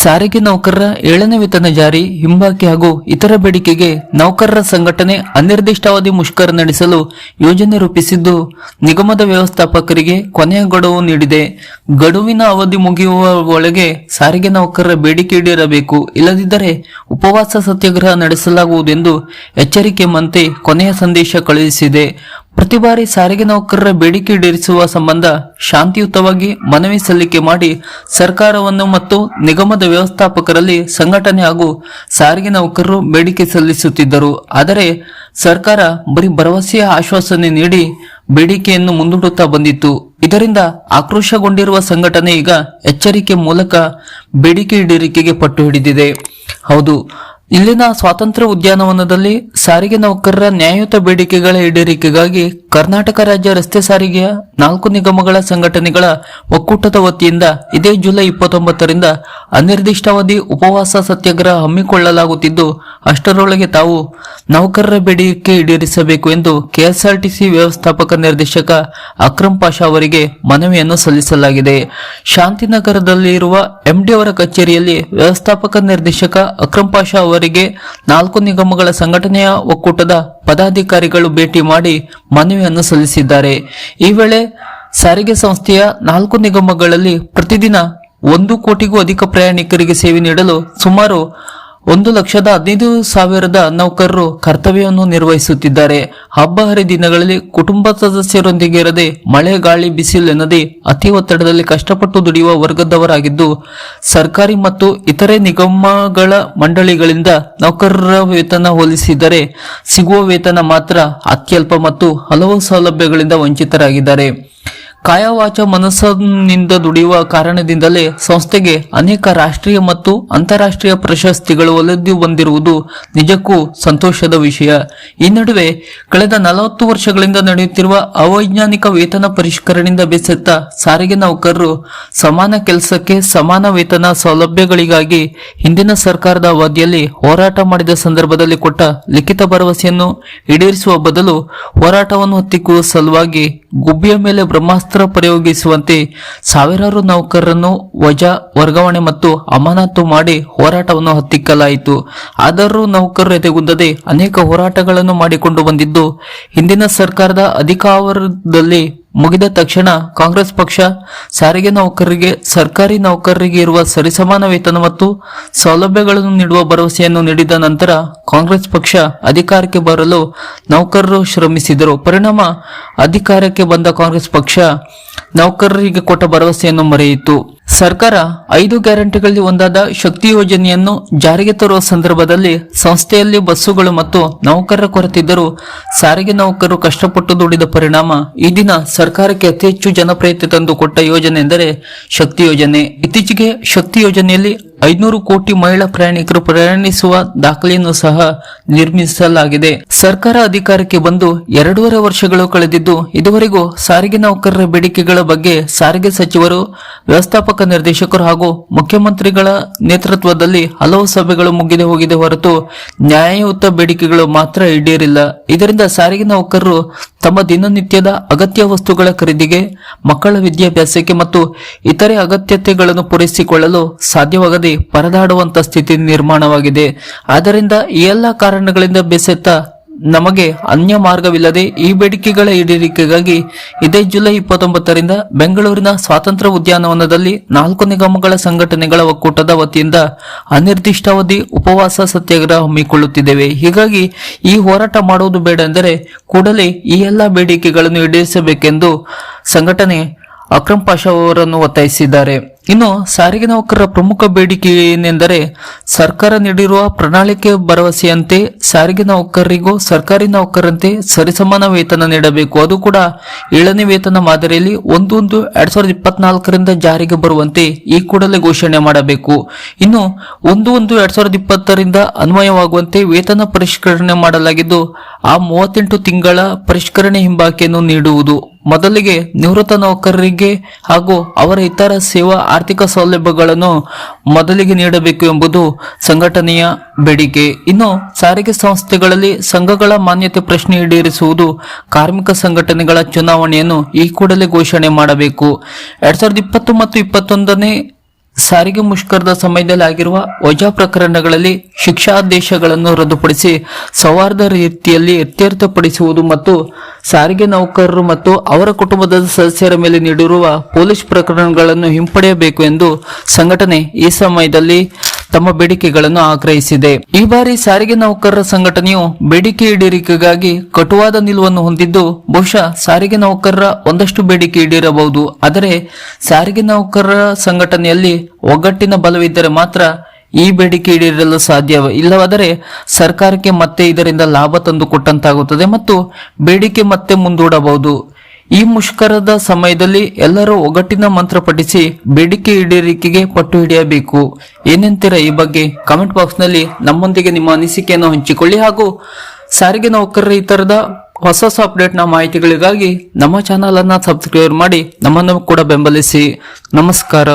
ಸಾರಿಗೆ ನೌಕರರ ಏಳನೇ ವೇತನ ಜಾರಿ, ಹಿಂಬಾಕಿ ಹಾಗೂ ಇತರ ಬೇಡಿಕೆಗೆ ನೌಕರರ ಸಂಘಟನೆ ಅನಿರ್ದಿಷ್ಟಾವಧಿ ಮುಷ್ಕರ ನಡೆಸಲು ಯೋಜನೆ ರೂಪಿಸಿದ್ದು, ನಿಗಮದ ವ್ಯವಸ್ಥಾಪಕರಿಗೆ ಕೊನೆಯ ಗಡುವು ನೀಡಿದೆ. ಗಡುವಿನ ಅವಧಿ ಮುಗಿಯುವ ಒಳಗೆ ಸಾರಿಗೆ ನೌಕರರ ಬೇಡಿಕೆ ಈಡೇರಬೇಕು. ಇಲ್ಲದಿದ್ದರೆ ಉಪವಾಸ ಸತ್ಯಾಗ್ರಹ ನಡೆಸಲಾಗುವುದೆಂದು ಎಚ್ಚರಿಕೆ ಮಂತೆ ಕೊನೆಯ ಸಂದೇಶ ಕಳುಹಿಸಿದೆ. ಪ್ರತಿ ಬಾರಿ ಸಾರಿಗೆ ನೌಕರರ ಬೇಡಿಕೆ ಈಡೇರಿಸುವ ಸಂಬಂಧ ಶಾಂತಿಯುತವಾಗಿ ಮನವಿ ಸಲ್ಲಿಕೆ ಮಾಡಿ ಸರ್ಕಾರವನ್ನು ಮತ್ತು ನಿಗಮದ ವ್ಯವಸ್ಥಾಪಕರಲ್ಲಿ ಸಂಘಟನೆ ಹಾಗೂ ಸಾರಿಗೆ ನೌಕರರು ಬೇಡಿಕೆ ಸಲ್ಲಿಸುತ್ತಿದ್ದರು. ಆದರೆ ಸರ್ಕಾರ ಬರೀ ಭರವಸೆಯ ಆಶ್ವಾಸನೆ ನೀಡಿ ಬೇಡಿಕೆಯನ್ನು ಮುಂದೂಡುತ್ತಾ ಬಂದಿತ್ತು. ಇದರಿಂದ ಆಕ್ರೋಶಗೊಂಡಿರುವ ಸಂಘಟನೆ ಈಗ ಎಚ್ಚರಿಕೆ ಮೂಲಕ ಬೇಡಿಕೆ ಈಡೇರಿಕೆಗೆ ಪಟ್ಟು ಹಿಡಿದಿದೆ. ಹೌದು ಇಲ್ಲಿನ ಸ್ವಾತಂತ್ರ್ಯ ಉದ್ಯಾನವನದಲ್ಲಿ ಸಾರಿಗೆ ನೌಕರರ ನ್ಯಾಯಯುತ ಬೇಡಿಕೆಗಳ ಈಡೇರಿಕೆಗಾಗಿ ಕರ್ನಾಟಕ ರಾಜ್ಯ ರಸ್ತೆ ಸಾರಿಗೆಯ ನಾಲ್ಕು ನಿಗಮಗಳ ಸಂಘಟನೆಗಳ ಒಕ್ಕೂಟದ ವತಿಯಿಂದ ಇದೇ ಜುಲೈ ಇಪ್ಪತ್ತೊಂಬತ್ತರಿಂದ ಅನಿರ್ದಿಷ್ಟಾವಧಿ ಉಪವಾಸ ಸತ್ಯಾಗ್ರಹ ಹಮ್ಮಿಕೊಳ್ಳಲಾಗುತ್ತಿದ್ದು, ಅಷ್ಟರೊಳಗೆ ತಾವು ನೌಕರರ ಬೇಡಿಕೆ ಈಡೇರಿಸಬೇಕು ಎಂದು ಕೆಎಸ್ಆರ್ಟಿಸಿ ವ್ಯವಸ್ಥಾಪಕ ನಿರ್ದೇಶಕ ಅಕ್ರಮ್ ಪಾಷಾ ಅವರಿಗೆ ಮನವಿಯನ್ನು ಸಲ್ಲಿಸಲಾಗಿದೆ. ಶಾಂತಿನಗರದಲ್ಲಿರುವ ಎಂಡಿ ಅವರ ಕಚೇರಿಯಲ್ಲಿ ವ್ಯವಸ್ಥಾಪಕ ನಿರ್ದೇಶಕ ಅಕ್ರಮ್ ಪಾಷಾ ಅವರಿಗೆ ನಾಲ್ಕು ನಿಗಮಗಳ ಸಂಘಟನೆಯ ಒಕ್ಕೂಟದ ಪದಾಧಿಕಾರಿಗಳು ಭೇಟಿ ಮಾಡಿ ಮನವಿಯನ್ನು ಸಲ್ಲಿಸಿದ್ದಾರೆ. ಈ ವೇಳೆ ಸಾರಿಗೆ ಸಂಸ್ಥೆಯ ನಾಲ್ಕು ನಿಗಮಗಳಲ್ಲಿ ಪ್ರತಿದಿನ ಒಂದು ಕೋಟಿಗೂ ಅಧಿಕ ಪ್ರಯಾಣಿಕರಿಗೆ ಸೇವೆ ನೀಡಲು ಸುಮಾರು ಒಂದು ಲಕ್ಷದ ಹದಿನೈದು ಸಾವಿರದ ನೌಕರರು ಕರ್ತವ್ಯವನ್ನು ನಿರ್ವಹಿಸುತ್ತಿದ್ದಾರೆ. ಹಬ್ಬ ಹರಿದಿನಗಳಲ್ಲಿ ಕುಟುಂಬ ಸದಸ್ಯರೊಂದಿಗೆ ಇರದೆ ಮಳೆ, ಗಾಳಿ ಬಿಸಿಲೆನ್ನದೆ ಅತಿ ಒತ್ತಡದಲ್ಲಿ ಕಷ್ಟಪಟ್ಟು ದುಡಿಯುವ ವರ್ಗದವರಾಗಿದ್ದು, ಸರ್ಕಾರಿ ಮತ್ತು ಇತರೆ ನಿಗಮಗಳ ಮಂಡಳಿಗಳಿಂದ ನೌಕರರ ವೇತನ ಹೋಲಿಸಿದರೆ ಸಿಗುವ ವೇತನ ಮಾತ್ರ ಅತ್ಯಲ್ಪ ಮತ್ತು ಹಲವು ಸೌಲಭ್ಯಗಳಿಂದ ವಂಚಿತರಾಗಿದ್ದಾರೆ. ಕಾಯವಾಚ ಮನಸ್ಸಿನಿಂದ ದುಡಿಯುವ ಕಾರಣದಿಂದಲೇ ಸಂಸ್ಥೆಗೆ ಅನೇಕ ರಾಷ್ಟ್ರೀಯ ಮತ್ತು ಅಂತಾರಾಷ್ಟ್ರೀಯ ಪ್ರಶಸ್ತಿಗಳು ಒಲಿದು ಬಂದಿರುವುದು ನಿಜಕ್ಕೂ ಸಂತೋಷದ ವಿಷಯ. ಈ ನಡುವೆ ಕಳೆದ ನಲವತ್ತು ವರ್ಷಗಳಿಂದ ನಡೆಯುತ್ತಿರುವ ಅವೈಜ್ಞಾನಿಕ ವೇತನ ಪರಿಷ್ಕರಣೆಯಿಂದ ಬೆಸೆತ್ತ ಸಾರಿಗೆ ನೌಕರರು ಸಮಾನ ಕೆಲಸಕ್ಕೆ ಸಮಾನ ವೇತನ ಸೌಲಭ್ಯಗಳಿಗಾಗಿ ಹಿಂದಿನ ಸರ್ಕಾರದ ಅವಧಿಯಲ್ಲಿ ಹೋರಾಟ ಮಾಡಿದ ಸಂದರ್ಭದಲ್ಲಿ ಕೊಟ್ಟ ಲಿಖಿತ ಭರವಸೆಯನ್ನು ಈಡೇರಿಸುವ ಬದಲು ಹೋರಾಟವನ್ನು ಹತ್ತಿಕ್ಕುವ ಸಲುವಾಗಿ ಗುಬ್ಬಿಯ ಮೇಲೆ ಬ್ರಹ್ಮಾಸ್ತ್ರ ಪ್ರಯೋಗಿಸುವಂತೆ ಸಾವಿರಾರು ನೌಕರರನ್ನು ವಜಾ, ವರ್ಗಾವಣೆ ಮತ್ತು ಅಮಾನತು ಮಾಡಿ ಹೋರಾಟವನ್ನು ಹತ್ತಿಕ್ಕಲಾಯಿತು. ಆದರೂ ನೌಕರರು ಎದೆಗುಂದದೆ ಅನೇಕ ಹೋರಾಟಗಳನ್ನು ಮಾಡಿಕೊಂಡು ಬಂದಿದ್ದು, ಹಿಂದಿನ ಸರ್ಕಾರದ ಅಧಿಕಾರದಲ್ಲಿ ಮುಗಿದ ತಕ್ಷಣ ಕಾಂಗ್ರೆಸ್ ಪಕ್ಷ ಸಾರಿಗೆ ನೌಕರರಿಗೆ, ಸರ್ಕಾರಿ ನೌಕರರಿಗೆ ಇರುವ ಸರಿಸಮಾನ ವೇತನ ಮತ್ತು ಸೌಲಭ್ಯಗಳನ್ನು ನೀಡುವ ಭರವಸೆಯನ್ನು ನೀಡಿದ ನಂತರ ಕಾಂಗ್ರೆಸ್ ಪಕ್ಷ ಅಧಿಕಾರಕ್ಕೆ ಬರಲು ನೌಕರರು ಶ್ರಮಿಸಿದರು. ಪರಿಣಾಮ ಅಧಿಕಾರಕ್ಕೆ ಬಂದ ಕಾಂಗ್ರೆಸ್ ಪಕ್ಷ ನೌಕರರಿಗೆ ಕೊಟ್ಟ ಭರವಸೆಯನ್ನು ಮರೆಯಿತು. ಸರ್ಕಾರ ಐದು ಗ್ಯಾರಂಟಿಗಳಲ್ಲಿ ಒಂದಾದ ಶಕ್ತಿ ಯೋಜನೆಯನ್ನು ಜಾರಿಗೆ ತರುವ ಸಂದರ್ಭದಲ್ಲಿ ಸಂಸ್ಥೆಯಲ್ಲಿ ಬಸ್ಸುಗಳು ಮತ್ತು ನೌಕರರ ಕೊರತಿದ್ದರೂ ಸಾರಿಗೆ ನೌಕರರು ಕಷ್ಟಪಟ್ಟು ದುಡಿದ ಪರಿಣಾಮ ಈ ದಿನ ಸರ್ಕಾರಕ್ಕೆ ಅತಿ ಹೆಚ್ಚು ಜನಪ್ರಿಯತೆ ತಂದು ಕೊಟ್ಟ ಯೋಜನೆ ಎಂದರೆ ಶಕ್ತಿ ಯೋಜನೆ. ಇತ್ತೀಚೆಗೆ ಶಕ್ತಿ ಯೋಜನೆಯಲ್ಲಿ ಐನೂರು ಕೋಟಿ ಮಹಿಳಾ ಪ್ರಯಾಣಿಕರು ಪ್ರಯಾಣಿಸುವ ದಾಖಲೆಯನ್ನು ಸಹ ನಿರ್ಮಿಸಲಾಗಿದೆ. ಸರ್ಕಾರ ಅಧಿಕಾರಕ್ಕೆ ಬಂದು ಎರಡೂವರೆ ವರ್ಷಗಳು ಕಳೆದಿದ್ದು, ಇದುವರೆಗೂ ಸಾರಿಗೆ ನೌಕರರ ಬೇಡಿಕೆಗಳ ಬಗ್ಗೆ ಸಾರಿಗೆ ಸಚಿವರು, ವ್ಯವಸ್ಥಾಪಕ ನಿರ್ದೇಶಕರು ಹಾಗೂ ಮುಖ್ಯಮಂತ್ರಿಗಳ ನೇತೃತ್ವದಲ್ಲಿ ಹಲವು ಸಭೆಗಳು ಮುಗಿದು ಹೋಗಿದೆ ಹೊರತು ನ್ಯಾಯಯುತ ಬೇಡಿಕೆಗಳು ಮಾತ್ರ ಈಡೇರಿಲ್ಲ. ಇದರಿಂದ ಸಾರಿಗೆ ನೌಕರರು ತಮ್ಮ ದಿನನಿತ್ಯದ ಅಗತ್ಯ ವಸ್ತುಗಳ ಖರೀದಿಗೆ, ಮಕ್ಕಳ ವಿದ್ಯಾಭ್ಯಾಸಕ್ಕೆ ಮತ್ತು ಇತರೆ ಅಗತ್ಯತೆಗಳನ್ನು ಪೂರೈಸಿಕೊಳ್ಳಲು ಸಾಧ್ಯವಾಗದೆ ಪರದಾಡುವಂತ ಸ್ಥಿತಿ ನಿರ್ಮಾಣವಾಗಿದೆ. ಆದ್ದರಿಂದ ಈ ಎಲ್ಲ ಕಾರಣಗಳಿಂದ ಬೆಸೆತ್ತ ನಮಗೆ ಅನ್ಯ ಮಾರ್ಗವಿಲ್ಲದೆ ಈ ಬೇಡಿಕೆಗಳ ಈಡೇರಿಕೆಗಾಗಿ ಇದೇ ಜುಲೈ ಇಪ್ಪತ್ತೊಂಬತ್ತರಿಂದ ಬೆಂಗಳೂರಿನ ಸ್ವಾತಂತ್ರ್ಯ ಉದ್ಯಾನವನದಲ್ಲಿ ನಾಲ್ಕು ನಿಗಮಗಳ ಸಂಘಟನೆಗಳ ಒಕ್ಕೂಟದ ವತಿಯಿಂದ ಅನಿರ್ದಿಷ್ಟಾವಧಿ ಉಪವಾಸ ಸತ್ಯಾಗ್ರಹ ಹಮ್ಮಿಕೊಳ್ಳುತ್ತಿದ್ದೇವೆ. ಹೀಗಾಗಿ ಈ ಹೋರಾಟ ಮಾಡುವುದು ಬೇಡ ಎಂದರೆ ಕೂಡಲೇ ಈ ಎಲ್ಲ ಬೇಡಿಕೆಗಳನ್ನು ಈಡೇರಿಸಬೇಕೆಂದು ಸಂಘಟನೆ ಅಕ್ರಮ್ ಪಾಷಾ ಅವರನ್ನು ಒತ್ತಾಯಿಸಿದ್ದಾರೆ. ಇನ್ನು ಸಾರಿಗೆ ನೌಕರರ ಪ್ರಮುಖ ಬೇಡಿಕೆ ಏನೆಂದರೆ ಸರ್ಕಾರ ನೀಡಿರುವ ಪ್ರಣಾಳಿಕೆ ಭರವಸೆಯಂತೆ ಸಾರಿಗೆ ನೌಕರರಿಗೂ ಸರ್ಕಾರಿ ನೌಕರರಂತೆ ಸರಿಸಮಾನ ವೇತನ ನೀಡಬೇಕು. ಅದು ಕೂಡ ಏಳನೇ ವೇತನ ಮಾದರಿಯಲ್ಲಿ ಒಂದು ಒಂದು ಎರಡ್ ಸಾವಿರದ ಇಪ್ಪತ್ನಾಲ್ಕರಿಂದ ಜಾರಿಗೆ ಬರುವಂತೆ ಈ ಕೂಡಲೇ ಘೋಷಣೆ ಮಾಡಬೇಕು. ಇನ್ನು ಒಂದು ಒಂದು ಎರಡ್ ಸಾವಿರದ ಇಪ್ಪತ್ತರಿಂದ ಅನ್ವಯವಾಗುವಂತೆ ವೇತನ ಪರಿಷ್ಕರಣೆ ಮಾಡಲಾಗಿದ್ದು, ಆ ಮೂವತ್ತೆಂಟು ತಿಂಗಳ ಪರಿಷ್ಕರಣೆ ಹಿಂಬಾಕಿಯನ್ನು ನೀಡುವುದು. ಮೊದಲಿಗೆ ನಿವೃತ್ತ ನೌಕರರಿಗೆ ಹಾಗೂ ಅವರ ಇತರ ಸೇವಾ ಆರ್ಥಿಕ ಸೌಲಭ್ಯಗಳನ್ನು ಮೊದಲಿಗೆ ನೀಡಬೇಕು ಎಂಬುದು ಸಂಘಟನೆಯ ಬೇಡಿಕೆ. ಇನ್ನು ಸಾರಿಗೆ ಸಂಸ್ಥೆಗಳಲ್ಲಿ ಸಂಘಗಳ ಮಾನ್ಯತೆ ಪ್ರಶ್ನೆ ಈಡೇರಿಸುವುದು ಕಾರ್ಮಿಕ ಸಂಘಟನೆಗಳ ಚುನಾವಣೆಯನ್ನು ಈ ಕೂಡಲೇ ಘೋಷಣೆ ಮಾಡಬೇಕು. ಎರಡ್ ಸಾವಿರದ ಇಪ್ಪತ್ತು ಮತ್ತು ಇಪ್ಪತ್ತೊಂದನೇ ಸಾರಿಗೆ ಮುಷ್ಕರದ ಸಮಯದಲ್ಲಿ ಆಗಿರುವ ವಜಾ ಪ್ರಕರಣಗಳಲ್ಲಿ ಶಿಕ್ಷಾದೇಶಗಳನ್ನು ರದ್ದುಪಡಿಸಿ ಸೌಹಾರ್ದ ರೀತಿಯಲ್ಲಿ ಇತ್ಯರ್ಥಪಡಿಸುವುದು ಮತ್ತು ಸಾರಿಗೆ ನೌಕರರು ಮತ್ತು ಅವರ ಕುಟುಂಬದ ಸದಸ್ಯರ ಮೇಲೆ ನೀಡಿರುವ ಪೊಲೀಸ್ ಪ್ರಕರಣಗಳನ್ನು ಹಿಂಪಡೆಯಬೇಕು ಎಂದು ಸಂಘಟನೆ ಈ ಸಮಯದಲ್ಲಿ ತಮ್ಮ ಬೇಡಿಕೆಗಳನ್ನು ಆಗ್ರಹಿಸಿದೆ. ಈ ಬಾರಿ ಸಾರಿಗೆ ನೌಕರರ ಸಂಘಟನೆಯು ಬೇಡಿಕೆ ಈಡೇರಿಕೆಗಾಗಿ ಕಟುವಾದ ನಿಲುವನ್ನು ಹೊಂದಿದ್ದು, ಬಹುಶಃ ಸಾರಿಗೆ ನೌಕರರ ಒಂದಷ್ಟು ಬೇಡಿಕೆ ಈಡೇರಬಹುದು. ಆದರೆ ಸಾರಿಗೆ ನೌಕರರ ಸಂಘಟನೆಯಲ್ಲಿ ಒಗ್ಗಟ್ಟಿನ ಬಲವಿದ್ದರೆ ಮಾತ್ರ ಈ ಬೇಡಿಕೆ ಈಡೇರಲು ಸಾಧ್ಯ ಇಲ್ಲವಾದರೆ ಸರ್ಕಾರಕ್ಕೆ ಮತ್ತೆ ಇದರಿಂದ ಲಾಭ ತಂದುಕೊಟ್ಟಂತಾಗುತ್ತದೆ ಮತ್ತು ಬೇಡಿಕೆ ಮತ್ತೆ ಮುಂದೂಡಬಹುದು. ಈ ಮುಷ್ಕರದ ಸಮಯದಲ್ಲಿ ಎಲ್ಲರೂ ಒಗ್ಗಟ್ಟಿನ ಮಂತ್ರ ಪಠಿಸಿ ಬೇಡಿಕೆ ಈಡೇರಿಕೆಗೆ ಪಟ್ಟು ಹಿಡಿಯಬೇಕು. ಏನಂತೀರ ಈ ಬಗ್ಗೆ? ಕಾಮೆಂಟ್ ಬಾಕ್ಸ್ನಲ್ಲಿ ನಮ್ಮೊಂದಿಗೆ ನಿಮ್ಮ ಅನಿಸಿಕೆಯನ್ನು ಹಂಚಿಕೊಳ್ಳಿ ಹಾಗೂ ಸಾರಿಗೆ ನೌಕರರ ಈ ತರದ ಹೊಸ ಹೊಸ ಅಪ್ಡೇಟ್ನ ಮಾಹಿತಿಗಳಿಗಾಗಿ ನಮ್ಮ ಚಾನಲ್ ಅನ್ನ ಸಬ್ಸ್ಕ್ರೈಬ್ ಮಾಡಿ ನಮ್ಮನ್ನು ಕೂಡ ಬೆಂಬಲಿಸಿ. ನಮಸ್ಕಾರ.